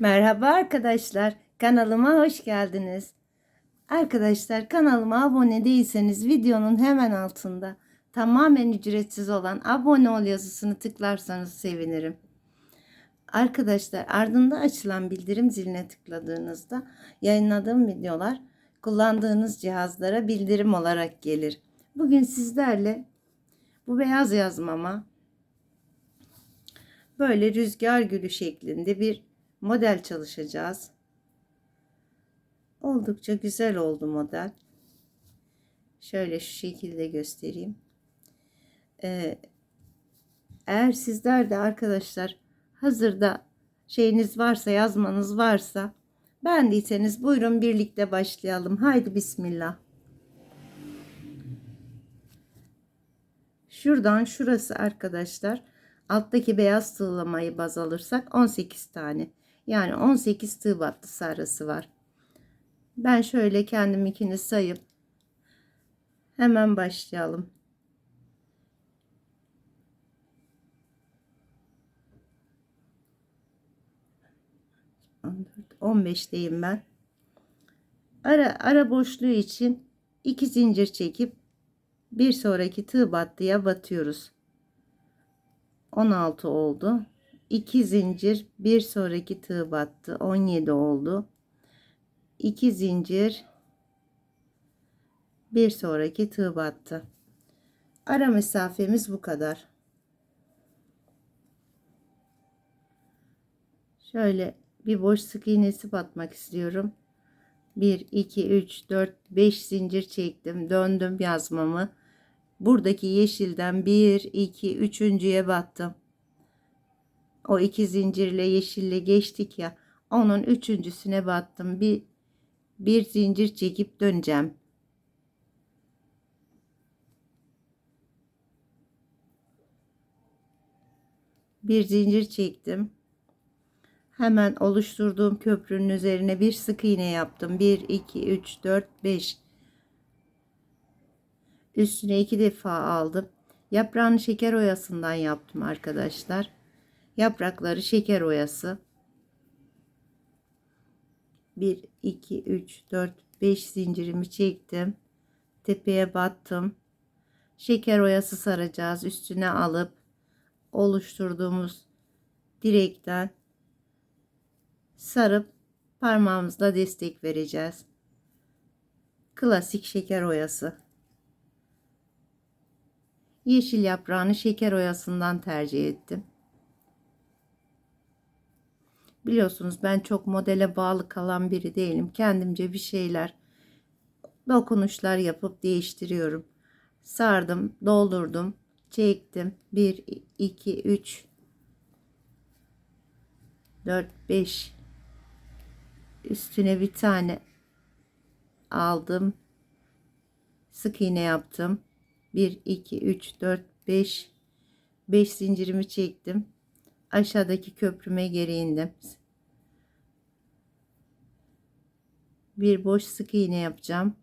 Merhaba arkadaşlar. Kanalıma hoş geldiniz. Arkadaşlar kanalıma abone değilseniz videonun hemen altında tamamen ücretsiz olan abone ol yazısını tıklarsanız sevinirim. Arkadaşlar ardında açılan bildirim ziline tıkladığınızda yayınladığım videolar kullandığınız cihazlara bildirim olarak gelir. Bugün sizlerle bu beyaz yazmama böyle rüzgar gülü şeklinde bir model çalışacağız. Oldukça güzel oldu model. Şöyle şu şekilde göstereyim. Ee, eğer sizler de arkadaşlar hazırda şeyiniz varsa yazmanız varsa beğendiyseniz buyurun birlikte başlayalım. Haydi bismillah. Şuradan şurası arkadaşlar alttaki beyaz tığlamayı baz alırsak 18 tane. Yani 18 tığ battısı arası var. Ben şöyle kendiminkini sayıp hemen başlayalım. On beşteyim ben. Ara, ara boşluğu için iki zincir çekip bir sonraki tığ battıya batıyoruz. 16 oldu. 2 zincir bir sonraki tığ battı 17 oldu. 2 zincir bir sonraki tığ battı. Ara mesafemiz bu kadar. Şöyle bir boş sık iğnesi batmak istiyorum. 1 2 3 4 5 zincir çektim döndüm yazmamı. Buradaki yeşilden 1 2 üçüncüye battım o iki zincirle yeşille geçtik ya. Onun üçüncüsüne battım. Bir, bir zincir çekip döneceğim. Bir zincir çektim. Hemen oluşturduğum köprünün üzerine bir sık iğne yaptım. 1, 2, 3, 4, 5. Üstüne iki defa aldım. Yaprağını şeker oyasından yaptım arkadaşlar. Yaprakları şeker oyası. 1 2 3 4 5 zincirimi çektim. Tepeye battım. Şeker oyası saracağız. Üstüne alıp oluşturduğumuz direkten sarıp parmağımızla destek vereceğiz. Klasik şeker oyası. Yeşil yaprağını şeker oyasından tercih ettim. Biliyorsunuz ben çok modele bağlı kalan biri değilim. Kendimce bir şeyler dokunuşlar yapıp değiştiriyorum. Sardım, doldurdum, çektim. 1 2 3 4 5 üstüne bir tane aldım. Sık iğne yaptım. 1 2 3 4 5 5 zincirimi çektim. Aşağıdaki köprüme geri indim. bir boş sık iğne yapacağım.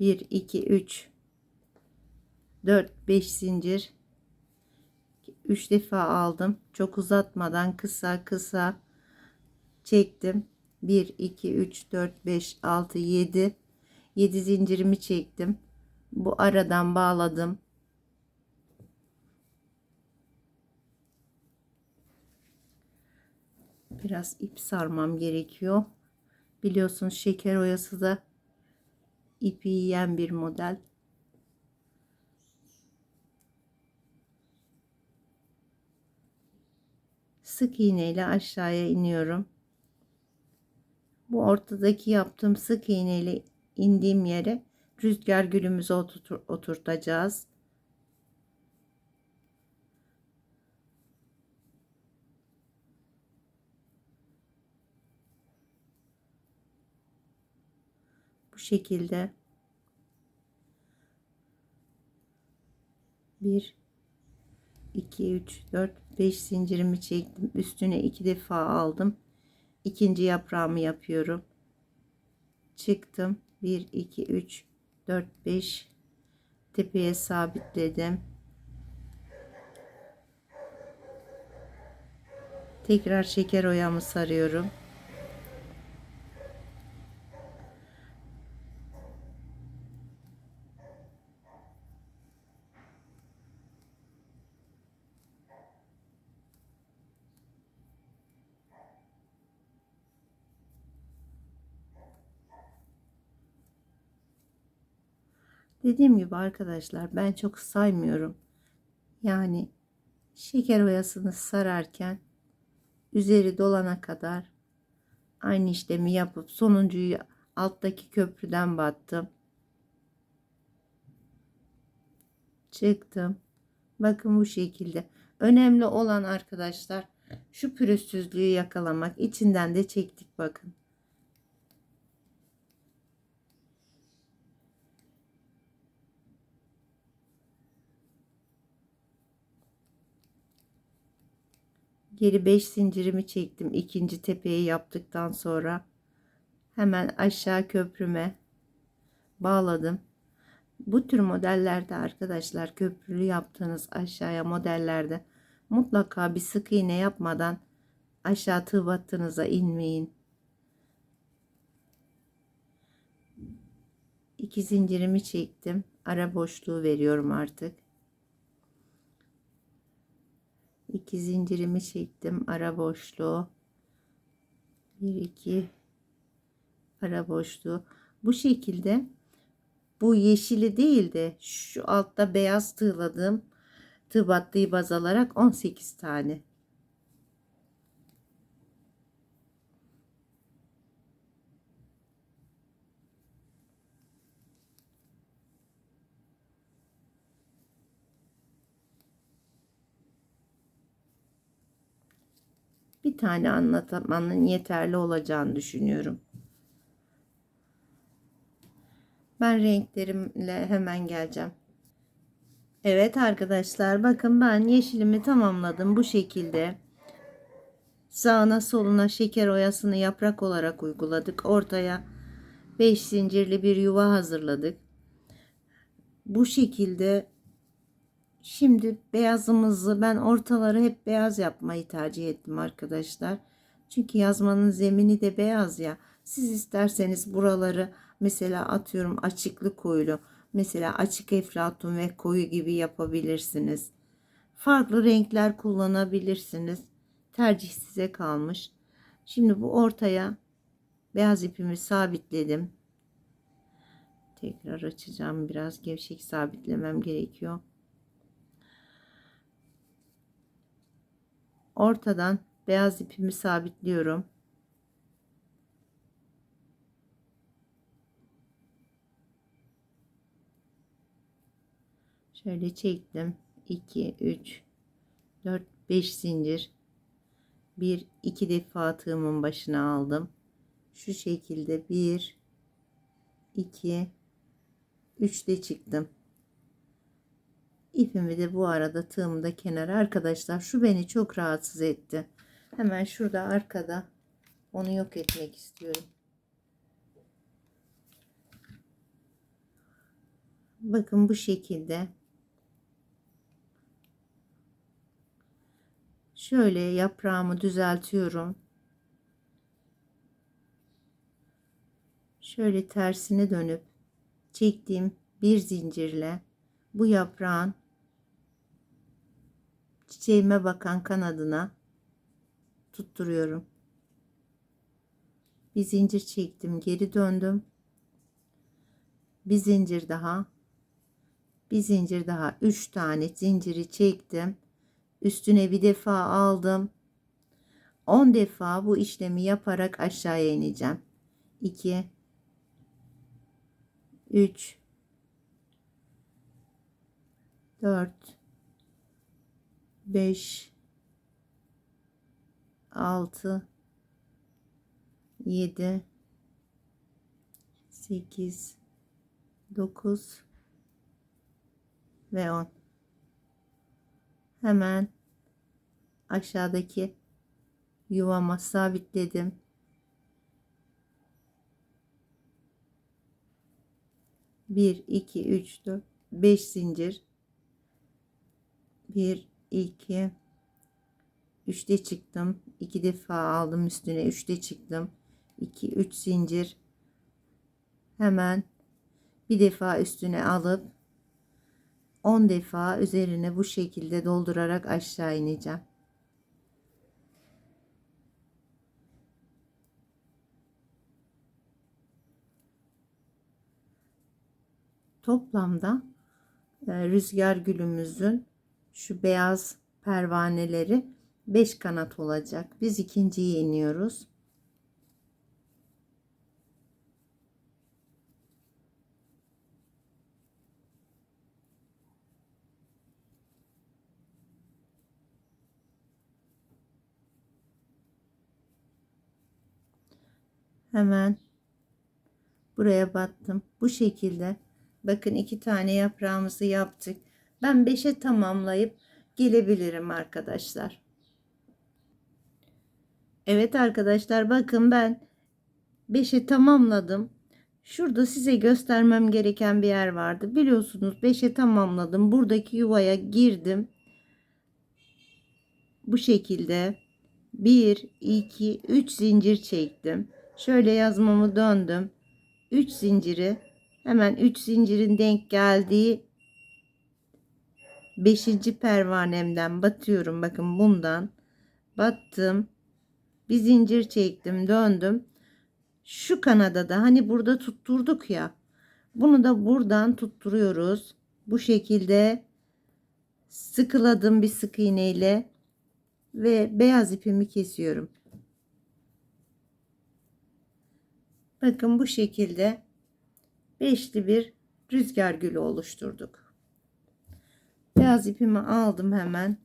1 2 3 4 5 zincir 3 defa aldım. Çok uzatmadan kısa kısa çektim. 1 2 3 4 5 6 7 7 zincirimi çektim. Bu aradan bağladım. Biraz ip sarmam gerekiyor. Biliyorsunuz şeker oyası da ipi yiyen bir model. Sık iğne ile aşağıya iniyorum. Bu ortadaki yaptığım sık iğne ile indiğim yere rüzgar gülümüzü oturtacağız. Şekilde. Bir 2 3 4 5 zincirimi çektim. Üstüne iki defa aldım. İkinci yaprağımı yapıyorum. Çıktım. 1 2 3 4 5 tepeye sabitledim. Tekrar şeker oyamı sarıyorum. Dediğim gibi arkadaşlar ben çok saymıyorum. Yani şeker oyasını sararken üzeri dolana kadar aynı işlemi yapıp sonuncuyu alttaki köprüden battım. Çıktım. Bakın bu şekilde. Önemli olan arkadaşlar şu pürüzsüzlüğü yakalamak. İçinden de çektik bakın. Geri 5 zincirimi çektim. ikinci tepeyi yaptıktan sonra hemen aşağı köprüme bağladım. Bu tür modellerde arkadaşlar köprülü yaptığınız aşağıya modellerde mutlaka bir sık iğne yapmadan aşağı tığ battığınıza inmeyin. İki zincirimi çektim. Ara boşluğu veriyorum artık. İki zincirimi çektim. Ara boşluğu. Bir iki ara boşluğu. Bu şekilde bu yeşili değil de şu altta beyaz tığladığım tığ baz alarak 18 tane. Bir tane anlatmanın yeterli olacağını düşünüyorum. Ben renklerimle hemen geleceğim. Evet arkadaşlar bakın ben yeşilimi tamamladım bu şekilde. Sağına soluna şeker oyasını yaprak olarak uyguladık. Ortaya 5 zincirli bir yuva hazırladık. Bu şekilde şimdi beyazımızı ben ortaları hep beyaz yapmayı tercih ettim arkadaşlar. Çünkü yazmanın zemini de beyaz ya. Siz isterseniz buraları mesela atıyorum açıklı koyulu mesela açık eflatun ve koyu gibi yapabilirsiniz. Farklı renkler kullanabilirsiniz. Tercih size kalmış. Şimdi bu ortaya beyaz ipimi sabitledim. Tekrar açacağım. Biraz gevşek sabitlemem gerekiyor. Ortadan beyaz ipimi sabitliyorum. Şöyle çektim. 2 3 4 5 zincir. Bir iki defa tığımın başına aldım. Şu şekilde 1 2 3 de çıktım. İpimi de bu arada tığımı da kenara arkadaşlar şu beni çok rahatsız etti. Hemen şurada arkada onu yok etmek istiyorum. Bakın bu şekilde Şöyle yaprağımı düzeltiyorum. Şöyle tersine dönüp çektiğim bir zincirle bu yaprağın çiçeğime bakan kanadına tutturuyorum. Bir zincir çektim, geri döndüm. Bir zincir daha. Bir zincir daha. Üç tane zinciri çektim Üstüne bir defa aldım. 10 defa bu işlemi yaparak aşağıya ineceğim. 2 3 4 5 6 7 8 9 ve 10 hemen aşağıdaki yuvama sabitledim. Bir, iki, üç, dört, beş zincir. Bir, iki, üçte çıktım. iki defa aldım üstüne üçte çıktım. 2 3 zincir. Hemen bir defa üstüne alıp 10 defa üzerine bu şekilde doldurarak aşağı ineceğim. Toplamda e, rüzgar gülümüzün şu beyaz pervaneleri 5 kanat olacak. Biz ikinciyi iniyoruz. Hemen buraya battım. Bu şekilde bakın iki tane yaprağımızı yaptık. Ben 5'e tamamlayıp gelebilirim arkadaşlar. Evet arkadaşlar bakın ben 5'e tamamladım. Şurada size göstermem gereken bir yer vardı. Biliyorsunuz 5'e tamamladım. Buradaki yuvaya girdim. Bu şekilde 1 2 3 zincir çektim. Şöyle yazmamı döndüm. 3 zinciri hemen 3 zincirin denk geldiği 5. pervanemden batıyorum. Bakın bundan battım. Bir zincir çektim, döndüm. Şu kanada da hani burada tutturduk ya. Bunu da buradan tutturuyoruz. Bu şekilde sıkıladım bir sık iğneyle ve beyaz ipimi kesiyorum. Bakın bu şekilde beşli bir rüzgar gülü oluşturduk. Beyaz ipimi aldım hemen.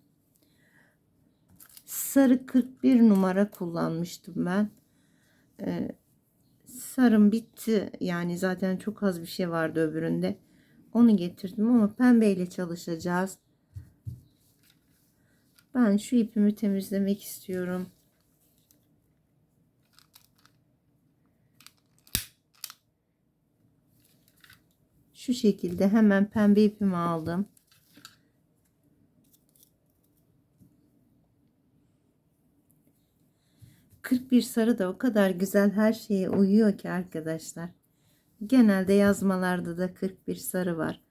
Sarı 41 numara kullanmıştım ben. Ee, sarım bitti. Yani zaten çok az bir şey vardı öbüründe. Onu getirdim ama pembeyle çalışacağız. Ben şu ipimi temizlemek istiyorum. Şu şekilde hemen pembe ipimi aldım. Kırk bir sarı da o kadar güzel her şeye uyuyor ki arkadaşlar. Genelde yazmalarda da 41 sarı var.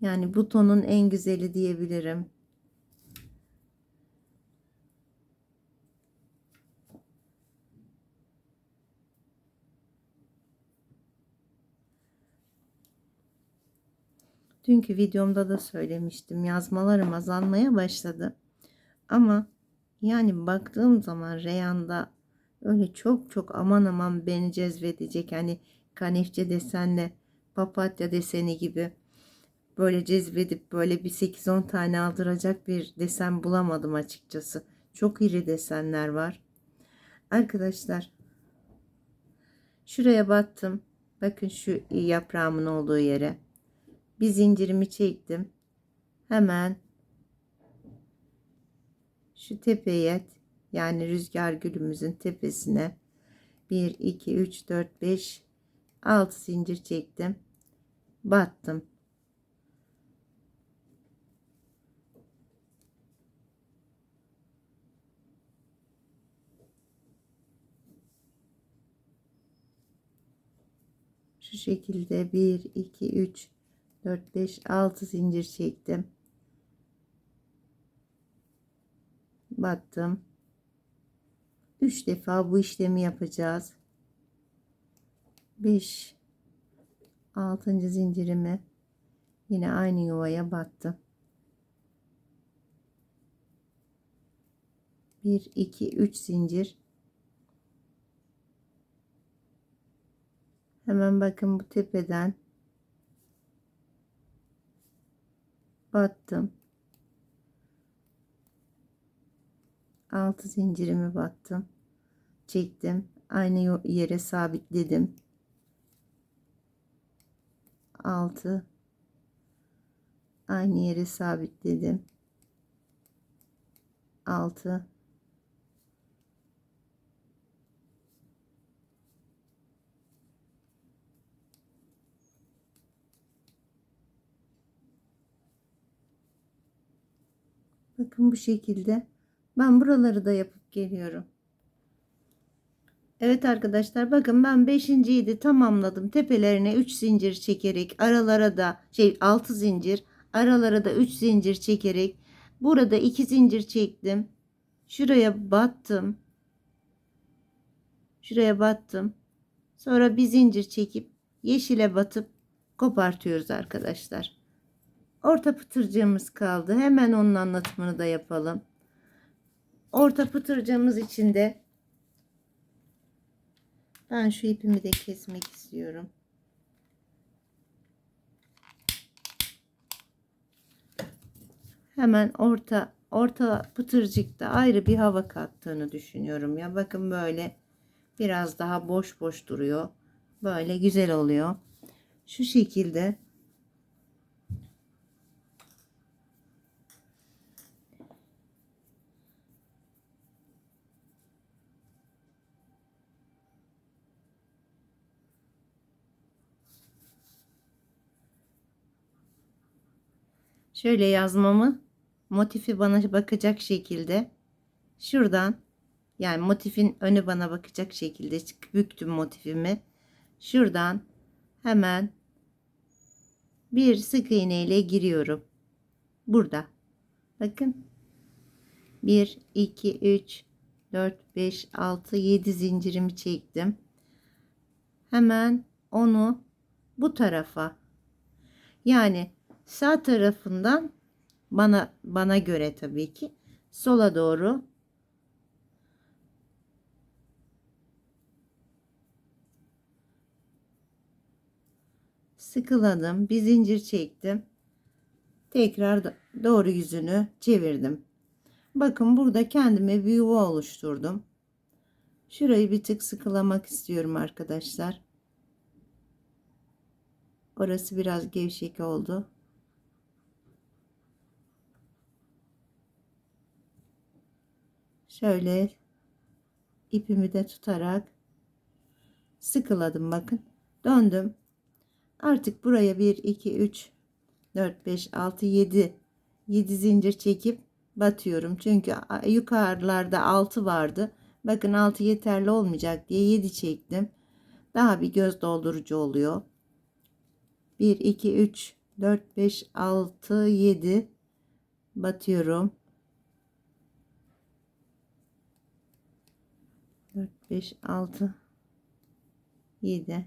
Yani butonun en güzeli diyebilirim. Dünkü videomda da söylemiştim. Yazmalarım azalmaya başladı. Ama yani baktığım zaman reyanda öyle çok çok aman aman beni cezbedecek. Hani kanifçe desenle papatya deseni gibi böyle cezbedip böyle bir 8-10 tane aldıracak bir desen bulamadım açıkçası. Çok iri desenler var. Arkadaşlar şuraya battım. Bakın şu yaprağımın olduğu yere bir zincirimi çektim. Hemen şu tepeye yani rüzgar gülümüzün tepesine 1 2 3 4 5 6 zincir çektim. Battım. Şu şekilde 1 2 3 4 5 6 zincir çektim battım 3 defa bu işlemi yapacağız 5 6. zincirimi yine aynı yuvaya battım 1 2 3 zincir hemen bakın bu tepeden battım. 6 zincirimi battım. Çektim. Aynı yere sabitledim. 6 aynı yere sabitledim. 6 Bakın bu şekilde Ben buraları da yapıp geliyorum. Evet arkadaşlar bakın ben 5.yi de tamamladım. Tepelerine 3 zincir çekerek aralara da şey 6 zincir aralara da 3 zincir çekerek burada 2 zincir çektim. Şuraya battım. Şuraya battım. Sonra bir zincir çekip yeşile batıp kopartıyoruz arkadaşlar. Orta pıtırcığımız kaldı. Hemen onun anlatımını da yapalım. Orta pıtırcığımız için de ben şu ipimi de kesmek istiyorum. Hemen orta orta pıtırcıkta ayrı bir hava kattığını düşünüyorum ya. Bakın böyle biraz daha boş boş duruyor. Böyle güzel oluyor. Şu şekilde şöyle yazmamı motifi bana bakacak şekilde şuradan yani motifin önü bana bakacak şekilde büktüm motifimi. Şuradan hemen bir sık iğne ile giriyorum. Burada. Bakın. 1 2 3 4 5 6 7 zincirimi çektim. Hemen onu bu tarafa. Yani sağ tarafından bana bana göre tabii ki. Sola doğru. Sıkıladım. Bir zincir çektim. Tekrar doğru yüzünü çevirdim. Bakın burada kendime bir yuva oluşturdum. Şurayı bir tık sıkılamak istiyorum arkadaşlar. Orası biraz gevşek oldu şöyle ipimi de tutarak sıkıladım bakın. Döndüm. Artık buraya 1 2 3 4 5 6 7 7 zincir çekip batıyorum. Çünkü yukarılarda 6 vardı. Bakın 6 yeterli olmayacak diye 7 çektim. Daha bir göz doldurucu oluyor. 1 2 3 4 5 6 7 batıyorum 4 5 6 7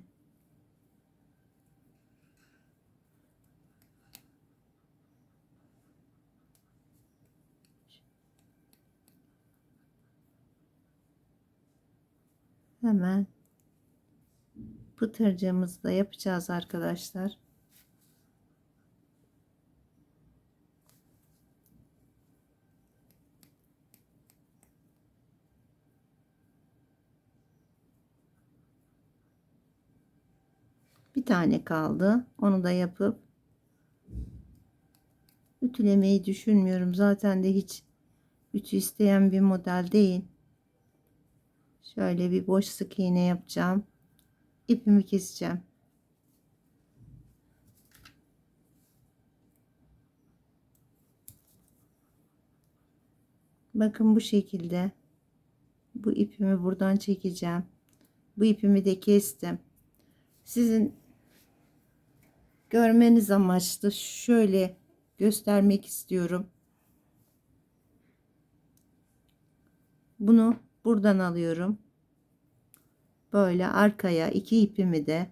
Hemen pıtırcığımızı da yapacağız arkadaşlar. Bir tane kaldı. Onu da yapıp ütülemeyi düşünmüyorum. Zaten de hiç ütü isteyen bir model değil. Şöyle bir boş sık iğne yapacağım. İpimi keseceğim. Bakın bu şekilde. Bu ipimi buradan çekeceğim. Bu ipimi de kestim. Sizin görmeniz amaçlı şöyle göstermek istiyorum. Bunu buradan alıyorum. Böyle arkaya iki ipimi de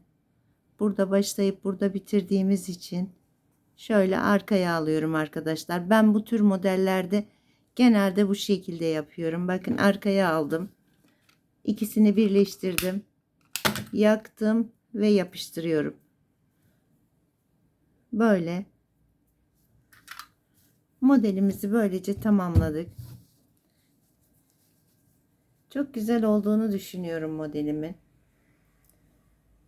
burada başlayıp burada bitirdiğimiz için şöyle arkaya alıyorum arkadaşlar. Ben bu tür modellerde genelde bu şekilde yapıyorum. Bakın arkaya aldım. İkisini birleştirdim. Yaktım ve yapıştırıyorum. Böyle modelimizi böylece tamamladık. Çok güzel olduğunu düşünüyorum modelimin.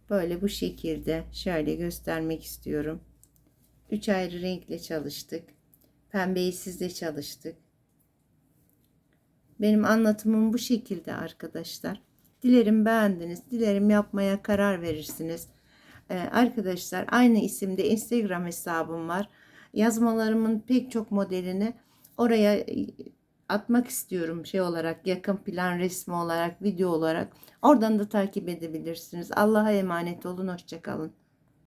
Böyle bu şekilde şöyle göstermek istiyorum. Üç ayrı renkle çalıştık. Pembeyi sizle çalıştık. Benim anlatımım bu şekilde arkadaşlar. Dilerim beğendiniz. Dilerim yapmaya karar verirsiniz. Ee, arkadaşlar aynı isimde Instagram hesabım var. Yazmalarımın pek çok modelini oraya atmak istiyorum şey olarak yakın plan resmi olarak video olarak oradan da takip edebilirsiniz. Allah'a emanet olun hoşçakalın.